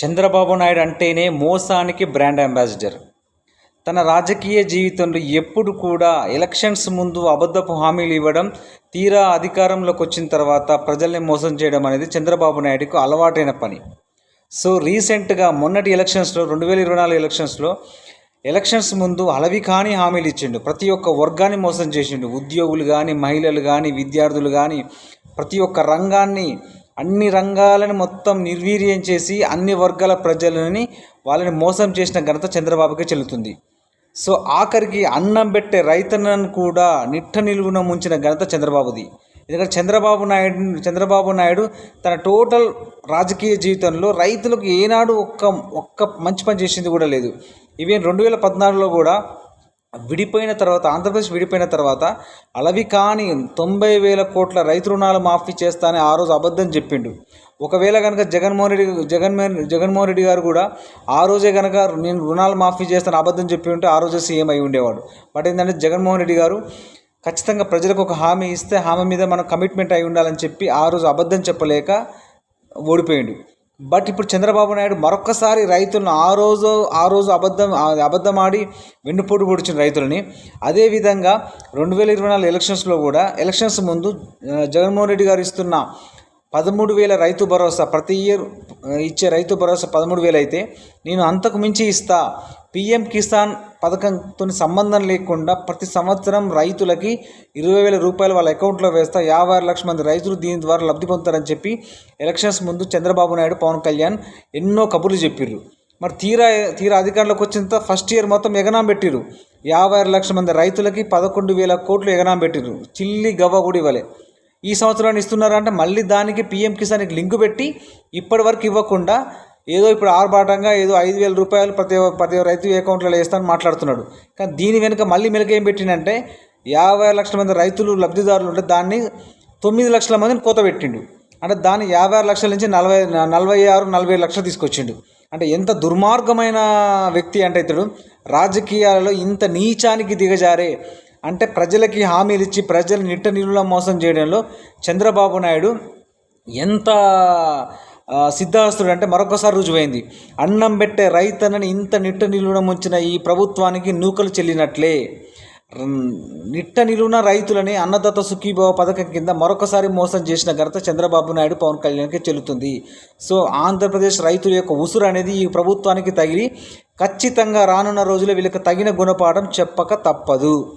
చంద్రబాబు నాయుడు అంటేనే మోసానికి brand ambassador. తన రాజకీయ జీవితంలో ఎప్పుడు కూడా ఎలక్షన్స్ ముందు అబద్ధపు హామీలు ఇవ్వడం తీరా అధికారంలోకి వచ్చిన తర్వాత ప్రజల్ని మోసం చేయడం అనేది చంద్రబాబు నాయుడుకు అలవాటైన పని. సో రీసెంట్గా మొన్నటి ఎలక్షన్స్లో రెండు వేల ఇరవై నాలుగు ఎలక్షన్స్లో ఎలక్షన్స్ ముందు అలవి కాని హామీలు ఇచ్చిండు. ప్రతి ఒక్క వర్గాన్ని మోసం చేసిండు. ఉద్యోగులు కానీ మహిళలు కానీ విద్యార్థులు కానీ ప్రతి ఒక్క రంగాన్ని అన్ని రంగాలను మొత్తం నిర్వీర్యం చేసి అన్ని వర్గాల ప్రజలని వాళ్ళని మోసం చేసిన ఘనత చంద్రబాబుకే చెల్లుతుంది. సో ఆఖరికి అన్నం పెట్టే రైతన్నను కూడా నిట్ట నిలువున ముంచిన ఘనత చంద్రబాబుది. ఎందుకంటే చంద్రబాబు నాయుడు చంద్రబాబు నాయుడు తన టోటల్ రాజకీయ జీవితంలో రైతులకు ఏనాడు ఒక్క ఒక్క మంచి పని చేసింది కూడా లేదు. ఈవెన్ రెండు వేల పద్నాలుగులో కూడా విడిపోయిన తర్వాత ఆంధ్రప్రదేశ్ విడిపోయిన తర్వాత అలవి కాని తొంభై వేల కోట్ల రైతు రుణాలు మాఫీ చేస్తానని ఆ రోజు అబద్ధం చెప్పిండు. ఒకవేళ కనుక జగన్మోహన్ రెడ్డి జగన్మోహన్ జగన్మోహన్ రెడ్డి గారు కూడా ఆ రోజే కనుక నేను రుణాలు మాఫీ చేస్తాను అబద్ధం చెప్పి ఉంటే ఆ రోజే సీఎం అయి ఉండేవాడు. బట్ ఏంటంటే జగన్మోహన్ రెడ్డి గారు ఖచ్చితంగా ప్రజలకు ఒక హామీ ఇస్తే హామీ మీద మనం కమిట్మెంట్ అయి ఉండాలని చెప్పి ఆ రోజు అబద్ధం చెప్పలేక ఓడిపోయిండు. బట్ ఇప్పుడు చంద్రబాబు నాయుడు మరొక్కసారి రైతులను ఆ రోజు ఆ రోజు అబద్ధం అబద్ధమాడి అబద్ధం ఆడి వెన్నుపోటు పొడిచిన రైతులని. అదేవిధంగా రెండు వేల ఇరవై నాలుగు ఎలక్షన్స్లో కూడా ఎలక్షన్స్ ముందు జగన్మోహన్ రెడ్డి గారు ఇస్తున్న పదమూడు వేల రైతు భరోసా ప్రతి ఇయర్ ఇచ్చే రైతు భరోసా పదమూడు వేలు అయితే నేను అంతకు మించి ఇస్తా. పిఎం కిసాన్ పథకంతో సంబంధం లేకుండా ప్రతి సంవత్సరం రైతులకి ఇరవై వేల రూపాయలు వాళ్ళ అకౌంట్లో వేస్తా యాభై ఆరు లక్షల మంది రైతులు దీని ద్వారా లబ్ధి పొందుతారని చెప్పి ఎలక్షన్స్ ముందు చంద్రబాబు నాయుడు పవన్ కళ్యాణ్ ఎన్నో కబుర్లు చెప్పిర్రు. మరి తీరా తీరా అధికారంలోకి వచ్చిన ఫస్ట్ ఇయర్ మొత్తం ఎగనాం పెట్టిరు యాభై ఆరు లక్షల మంది రైతులకి పదకొండు వేల కోట్లు ఎగనాం పెట్టిరు చిల్లి గవ్వ కూడా ఇవ్వలే. ఈ సంవత్సరాన్ని ఇస్తున్నారంటే మళ్ళీ దానికి పిఎం కిసాన్కి లింకు పెట్టి ఇప్పటి వరకు ఇవ్వకుండా ఏదో ఇప్పుడు ఆర్భాటంగా ఏదో ఐదు వేల రూపాయలు ప్రతి ప్రతి రైతు అకౌంట్లో వేస్తానని మాట్లాడుతున్నాడు. కానీ దీని వెనుక మళ్ళీ మెలక ఏం పెట్టిండంటే యాభై లక్షల మంది రైతులు లబ్ధిదారులు ఉంటే దాన్ని తొమ్మిది లక్షల మందిని కోత పెట్టిండు. అంటే దాన్ని యాభై ఆరు లక్షల నుంచి నలభై నలభై ఆరు నలభై లక్షలు తీసుకొచ్చిండు. అంటే ఎంత దుర్మార్గమైన వ్యక్తి అంటే ఇతడు రాజకీయాలలో ఇంత నీచానికి దిగజారే. అంటే ప్రజలకి హామీలు ఇచ్చి ప్రజలు నిట్ట నిలువులా మోసం చేయడంలో చంద్రబాబు నాయుడు ఎంత ఆ, సిద్ధహస్తుడు అంటే మరొకసారి రుజువైంది. అన్నం పెట్టే రైతనని ఇంత నిట్ట నిలువడం ముంచిన ఈ ప్రభుత్వానికి నూకలు చెల్లినట్లే. నిట్ట నిలువున రైతులని అన్నదాత సుఖీభావ పథకం కింద మరొకసారి మోసం చేసిన ఘనత చంద్రబాబు నాయుడు పవన్ కళ్యాణ్కి చెల్లుతుంది. సో ఆంధ్రప్రదేశ్ రైతుల యొక్క ఉసురు అనేది ఈ ప్రభుత్వానికి తగిలి ఖచ్చితంగా రానున్న రోజుల్లో వీళ్ళకి తగిన గుణపాఠం చెప్పక తప్పదు.